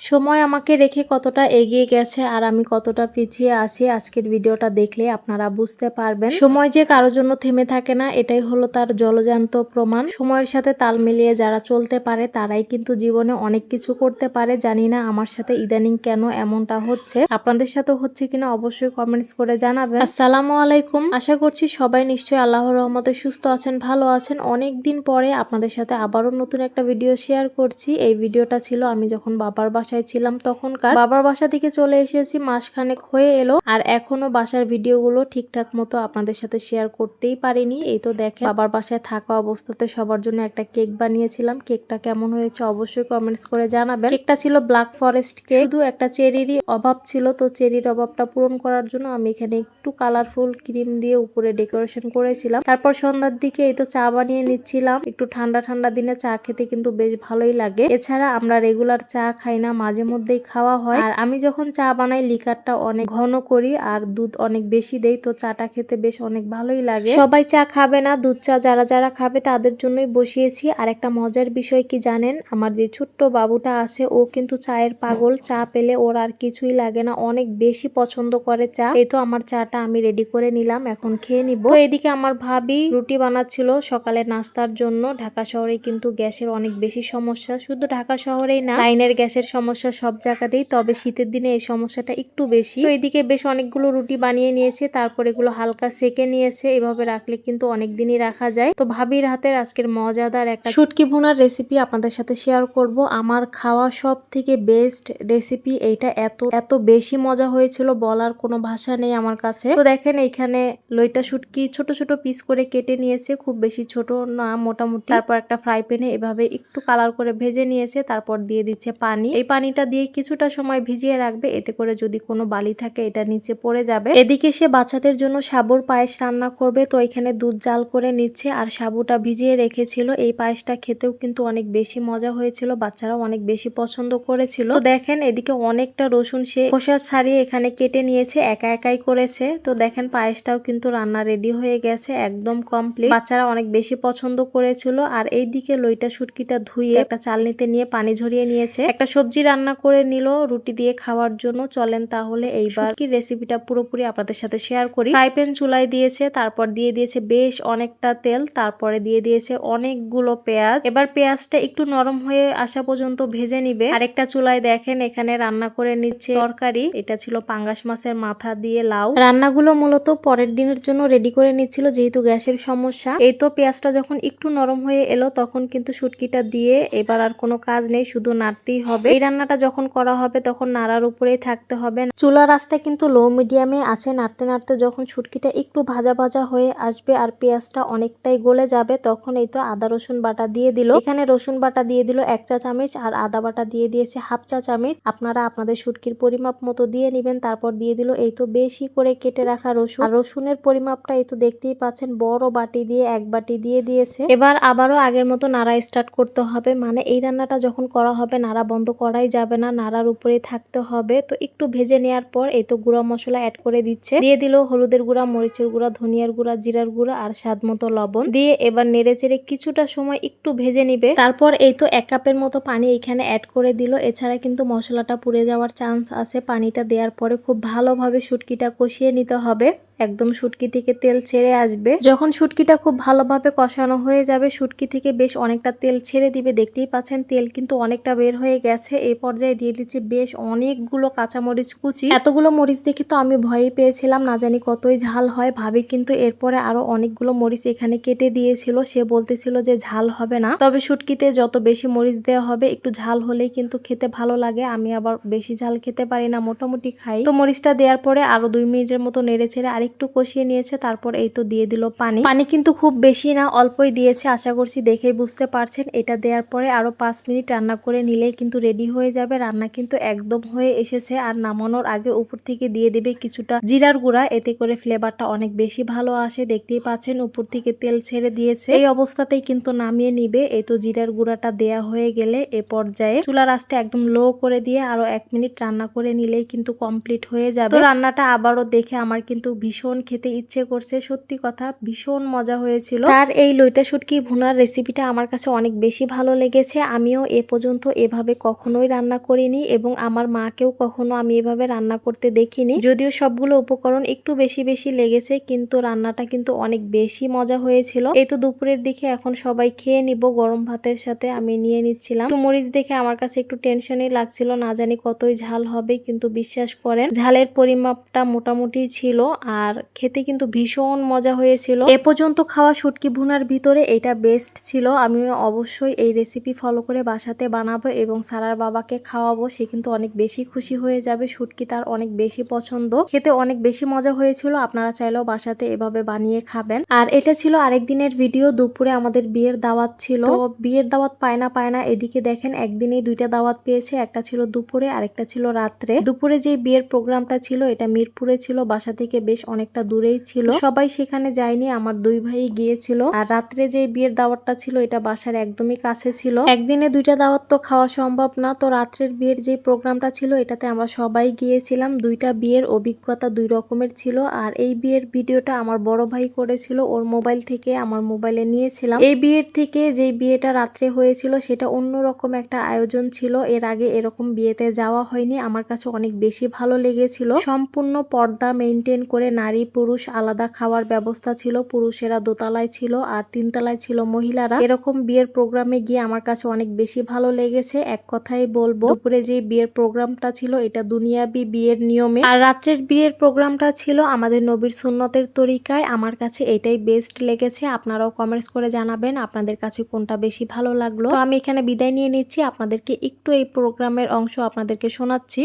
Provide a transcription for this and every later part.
সময় আমাকে রেখে কতটা এগিয়ে গেছে আর আমি কতটা পিছিয়ে আছি আজকের ভিডিওটা দেখলে আপনারা বুঝতে পারবেন। সময় যে কারোর জন্য থেমে থাকে না, এটাই হলো তার জলজান্ত প্রমাণ। সময়ের সাথে তাল মিলিয়ে যারা চলতে পারে, তারাই কিন্তু জীবনে অনেক কিছু করতে পারে। জানি না আমার সাথে ইদানিং কেন এমনটা হচ্ছে। আপনাদের সাথে হচ্ছে কিনা অবশ্যই কমেন্টস করে জানাবেন। আসসালামু আলাইকুম। আশা করছি সবাই নিশ্চয়ই আল্লাহর রহমতে সুস্থ আছেন, ভালো আছেন। অনেক দিন পরে আপনাদের সাথে আবারও নতুন একটা ভিডিও শেয়ার করছি। এই ভিডিওটা ছিল আমি যখন বাবার বাসায় ছিলাম তখনকার। বাবার বাসা থেকে চলে এসেছি, মাসখানেক হয়ে এলো, আর এখনও বাসার ভিডিওগুলো ঠিকঠাক মতো আপনাদের সাথে শেয়ার করতেই পারিনি। এই তো দেখেন, বাবার বাসায় থাকা অবস্থাতে সবার জন্য একটা কেক বানিয়েছিলাম। কেকটা কেমন হয়েছে অবশ্যই কমেন্টস করে জানাবেন। কেকটা ছিল ব্ল্যাক ফরেস্ট কেক শুধু একটা চেরিরই অভাব ছিল, তো চেরির অভাবটা পূরণ করার জন্য আমি এখানে একটু কালারফুল ক্রিম দিয়ে উপরে ডেকোরেশন করেছিলাম। তারপর সন্ধ্যার দিকে এই তো চা বানিয়ে নিচ্ছিলাম। একটু ঠান্ডা ঠান্ডা দিনে চা খেতে কিন্তু বেশ ভালোই লাগে। এছাড়া আমরা রেগুলার চা খাই না মাঝে মধ্যেই খাওয়া হয়। আর আমি যখন চা বানাই, লিকারটা অনেক ঘন করি আর দুধ অনেক বেশি দেই, তো চাটা খেতে বেশ অনেক ভালোই লাগে। সবাই চা খাবে না, দুধ চা যারা যারা খাবে তাদের জন্যই বসিয়েছি। আর একটা মজার বিষয় কি জানেন? আমার যে ছোট্ট বাবুটা আছে, ও কিন্তু চায়ের পাগল। চা পেলে ওর আর কিছুই লাগে না, অনেক বেশি পছন্দ করে চা। এই তো আমার চাটা আমি রেডি করে নিলাম, এখন খেয়ে নিব। তো এদিকে আমার ভাবি রুটি বানাচ্ছিল সকালে নাস্তার জন্য। ঢাকা শহরে কিন্তু গ্যাসের অনেক বেশি সমস্যা। শুধু ঢাকা শহরেই না, লাইনের গ্যাসের সমস্যা সব জায়গাতেই, তবে শীতের দিনে এই সমস্যাটা একটু বেশি। তো এদিকে বেশ অনেকগুলো রুটি বানিয়ে নিয়েছে, তারপর এগুলো হালকা সেকে নিয়েছে। এভাবে রাখলে কিন্তু অনেক দিনই রাখা যায়। তো ভাবির হাতের আজকের মজাদার একটা শুটকি ভুনার রেসিপি আপনাদের সাথে শেয়ার করব। আমার খাওয়া সব থেকে বেস্ট রেসিপি এইটা এত এত বেশি মজা হয়েছিল, বলার কোনো ভাষা নেই আমার কাছে। তো দেখেন এইখানে লইটা শুটকি ছোট ছোট পিস করে কেটে নিয়েছে, খুব বেশি ছোট না, মোটামুটি। তারপর একটা ফ্রাই প্যানে এভাবে একটু কালার করে ভেজে নিয়েছে, তারপর দিয়ে দিচ্ছে পানি। এই পানিটা দিয়ে কিছুটা সময় ভিজিয়ে রাখবে। এতে করে যদি কোনো বালি থাকে, এটা নিচে পড়ে যাবে। এদিকে সে বাচ্চাদের জন্য সাবুর পায়েস রান্না করবে। তো এখানে দুধ জাল করে নিচ্ছে আর সাবুটা ভিজিয়ে রেখেছিল। এই পায়েসটা খেতেও কিন্তু অনেক বেশি মজা হয়েছিল। বাচ্চারাও অনেক বেশি পছন্দ করেছিল। তো দেখেন, এদিকে অনেকটা রসুন সে খোসা ছাড়িয়ে এখানে কেটে নিয়েছে। একা একাই করেছে। তো দেখেন, পায়েসটাও কিন্তু রান্না রেডি হয়ে গেছে, একদম কমপ্লিট বাচ্চারা অনেক বেশি পছন্দ করেছিল। আর এইদিকে লইটা শুটকিটা ধুয়ে একটা চালনিতে নিয়ে পানি ঝরিয়ে নিয়েছে। একটা সবজি রান্না করে নিল রুটি দিয়ে খাওয়ার জন্য। চলেন তাহলে এইবার কি রেসিপিটা পুরোপুরি আপনাদের সাথে শেয়ার করি। ফ্রাই প্যান চুলায় দিয়েছে তারপর দিয়ে দিয়েছে বেশ অনেকটা তেল তারপরে দিয়ে দিয়েছে অনেকগুলো পেঁয়াজ। এবার পেঁয়াজটা একটু নরম হয়ে আসা পর্যন্ত ভেজে নিবে। আরেকটা চুলায় দেখেন এখানে রান্না করে নিচ্ছে তরকারি। এটা ছিল পাঙ্গাস মাছের মাথা দিয়ে লাউ। রান্নাগুলো মূলত পরের দিনের জন্য রেডি করে নিচ্ছিল যেহেতু গ্যাসের সমস্যা। এই তো পেঁয়াজটা যখন একটু নরম হয়ে এলো তখন কিন্তু শুটকিটা দিয়ে এবার আর কোনো কাজ নেই শুধু নাড়তেই হবে। এই রান্নাটা যখন করা হবে তখন নাড়ার উপরেই থাকতে হবে। চুলার আঁচটা কিন্তু লো মিডিয়ামে আছে। নাড়তে নাড়তে যখন শুটকিটা একটু ভাজা ভাজা হয়ে আসবে আর পেঁয়াজটা অনেকটাই গলে যাবে, তখন এই তো আদা, রসুন বাটা দিয়ে দিল। এখানে রসুন বাটা দিয়ে দিল এক চা চামচ আর আদা বাটা দিয়ে দিয়েছে হাফ চা চামচ। আপনারা আপনাদের শুটকির পরিমাপ মতো দিয়ে নেবেন, তারপর দিয়ে দিল এই তো বেশি করে কেটে রাখা রসুন। আর রসুনের পরিমাপটা এই তো দেখতেই পাচ্ছেন, বড় বাটি দিয়ে এক বাটি দিয়ে দিয়েছে। এবার আবারও আগের মতো নাড়া স্টার্ট করতে হবে। মানে এই রান্নাটা যখন করা হবে, নাড়া বন্ধ করাই যাবে না, নাড়ার উপরেই থাকতে হবে। তো একটু ভেজে নেওয়ার পর এই তো গুঁড়া মশলা অ্যাড করে দিচ্ছে। দিয়ে দিল হলুদের গুঁড়া, মরিচের গুঁড়া, ধনিয়ার গুঁড়া, জিরার গুঁড়া আর স্বাদ মতো লবণ। দিয়ে এবার নেড়ে চেড়ে কিছুটা সময় একটু ভেজে নিবে। তারপর এই তো এক কাপের মতো পানি এখানে অ্যাড করে দিল। এছাড়া কিন্তু মশলাটা পুড়ে যাওয়ার চান্স আছে। পানিটা দেওয়ার পরে খুব ভালোভাবে শুটকিটা কষিয়ে নিতে হবে। একদম শুটকি থেকে তেল ছেড়ে আসবে। যখন শুটকিটা খুব ভালোভাবে কষানো হয়ে যাবে, শুটকি থেকে বেশ অনেকটা তেল ছেড়ে দিবে। দেখতেই পাচ্ছেন, তেল কিন্তু অনেকটা বের হয়ে গেছে। এই পর্যায়ে দিয়ে দিচ্ছি বেশ অনেকগুলো কাঁচামরিচ কুচি। এতগুলো মরিচ দেখে তো আমি ভয়ই পেয়েছিলাম, না জানি কতই ঝাল হয়। ভাবি কিন্তু এরপরে আরও অনেকগুলো মরিচ এখানে কেটে দিয়েছিল। সে বলতেছিল যে ঝাল হবে না। তবে শুটকিতে যত বেশি মরিচ দেওয়া হবে, একটু ঝাল হলেই কিন্তু খেতে ভালো লাগে। আমি আবার বেশি ঝাল খেতে পারি না, মোটামুটি খাই। তো মরিচটা দেওয়ার পরে আরও দুই মিনিটের মতো নেড়ে ছেড়ে আরেকটু কষিয়ে নিয়েছে, তারপর এই তো দিয়ে দিল পানি। পানি কিন্তু খুব বেশি না, অল্পই দিয়েছে, আশা করছি দেখেই বুঝতে পারছেন। এটা দেওয়ার পরে আরও পাঁচ মিনিট রান্না করে নিলেই কিন্তু রেডি হয়ে যাবে। রান্না কিন্তু একদম হয়ে এসেছে আর নামানোর আগে উপর থেকে দিয়ে দেবে কিছুটা জিরার গুঁড়া, এতে করে ফ্লেভারটা অনেক বেশি ভালো আসে। দেখতেই পাচ্ছেন উপর থেকে তেল ছেড়ে দিয়েছে। এই অবস্থাতেই কিন্তু নামিয়ে নিবে। এই তো জিরার গুঁড়াটা দেয়া হয়ে গেলে এ পর্যায়ে চুলার আঁচটা একদম লো করে দিয়ে আরও এক মিনিট রান্না করে নিলেই কিন্তু কমপ্লিট হয়ে যাবে। রান্নাটা আবারও দেখে আমার কিন্তু ভীষণ ভীষণ খেতে ইচ্ছে করছে। সত্যি কথা, ভীষণ মজা হয়েছিল। তার এই লইটা শুটকি ভুনার রেসিপিটা আমার কাছে অনেক বেশি ভালো লেগেছে। আমিও এ পর্যন্ত এভাবে কখনোই রান্না করিনি এবং আমার মাকেও কখনো আমি এভাবে রান্না করতে দেখিনি। যদিও সবগুলো উপকরণ একটু বেশি বেশি লেগেছে, কিন্তু রান্নাটা কিন্তু অনেক বেশি মজা হয়েছিল। এই তো দুপুরের দিকে এখন সবাই খেয়ে নিব, গরম ভাতের সাথে আমি নিয়ে নিচ্ছিলাম। মরিচ দেখে আমার কাছে একটু টেনশনই লাগছিল, না জানি কতই ঝাল হবে, কিন্তু বিশ্বাস করেন, ঝালের পরিমাপটা মোটামুটি ছিল। আর খেতে কিন্তু ভীষণ মজা হয়েছিল। এ পর্যন্ত খাওয়া শুটকি ভুনার ভিতরে এটা বেস্ট ছিল। আমি অবশ্যই এই রেসিপি ফলো করে বাসাতে বানাবো এবং সারার বাবাকে খাওয়াবো। সে কিন্তু অনেক বেশি খুশি হয়ে যাবে। শুটকি তার অনেক বেশি পছন্দ। খেতে অনেক বেশি মজা হয়েছিল। আপনারা চাইলেও বাসাতে এভাবে বানিয়ে খাবেন। আর এটা ছিল আরেক দিনের ভিডিও দুপুরে আমাদের বিয়ের দাওয়াত ছিল। বিয়ের দাওয়াত পায় না পায় না, এদিকে দেখেন একদিনেই দুইটা দাওয়াত পেয়েছে। একটা ছিল দুপুরে, আরেকটা ছিল রাত্রে। দুপুরে যে বিয়ের প্রোগ্রামটা ছিল, এটা মিরপুরে ছিল। বাসা থেকে বেশ অনেকটা দূরেই ছিল। সবাই সেখানে যায়নি, আমার দুই ভাই গিয়েছিল। আর রাত্রে যে বিয়ের দাওয়াতটা ছিল, এটা বাসার একদমই কাছে ছিল। একদিনে দুইটা দাওয়াত তো খাওয়া সম্ভব না, তো রাত্রের বিয়ের যে প্রোগ্রামটা ছিল, এটাতে আমরা সবাই গিয়েছিলাম। দুইটা বিয়ের অভিজ্ঞতা দুই রকমের ছিল, আর এই বিয়ের ভিডিওটা আমার বড় ভাই করেছিল, ওর মোবাইল থেকে আমার মোবাইলে নিয়েছিলাম। এই বিয়ের থেকে যে বিয়েটা রাত্রে হয়েছিল, সেটা অন্যরকম একটা আয়োজন ছিল। এর আগে এরকম বিয়েতে যাওয়া হয়নি, আমার কাছে অনেক বেশি ভালো লেগেছিল। সম্পূর্ণ পর্দা মেনটেন করে নারী পুরুষ আলাদা খাওয়ার ব্যবস্থা ছিল, পুরুষেরা দোতলায় ছিল আর তিনতলায় ছিল মহিলারা। এরকম বিয়ের প্রোগ্রামে গিয়ে আমার কাছে অনেক বেশি ভালো লেগেছে, এক কথাই বলব। দুপুরে যে বিয়ের প্রোগ্রামটা ছিল, এটা দুনিয়াবি বিয়ের নিয়মে। আর রাত্রের বিয়ের প্রোগ্রামটা ছিল আমাদের নবীর সুন্নতের তরিকায়, আমার কাছে এটাই বেস্ট লেগেছে। আপনারাও কমেন্টস করে জানাবেন আপনাদের কাছে কোনটা বেশি ভালো লাগল। তো আমি এখানে বিদায় নিয়ে নিচ্ছি, আপনাদেরকে একটু এই প্রোগ্রামের অংশ আপনাদেরকে শোনাচ্ছি।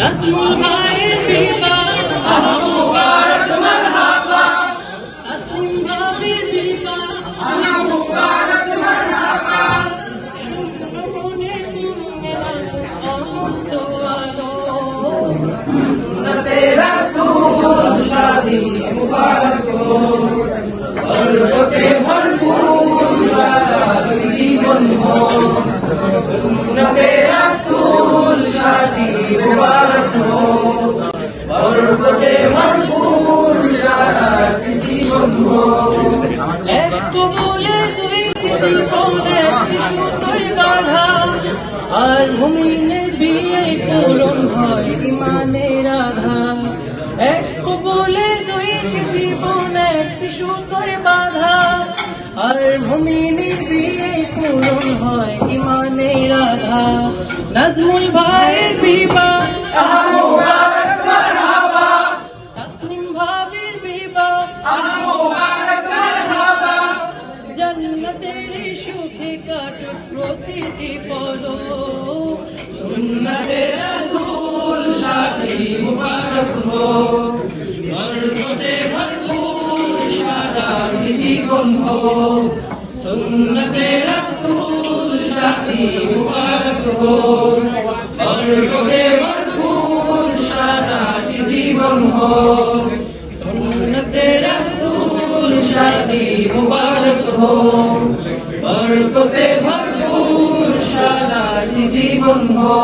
Nasmu ma'in bima, ahamu wa rakmah. আর মুমিনের বিয়ে পূরণ হয় ইমানের আধার এক বলে দুইটি জীবন, একটি সুতোয় বাধা। আর মুমিনের বিয়ে পূরণ হয় ইমানের আধার নাজমুল ভাইয়ের বিবাহ মুবারক হো বরকতে ভরপুর সারা জীবন হো সুন্নতে রাসূল শাদি মুবারক হো বরকতে ভরপুর সারা জীবন হো সুন্নতে রাসূল শাদি মুবারক হো বরকতে ভরপুর সারা জীবন হো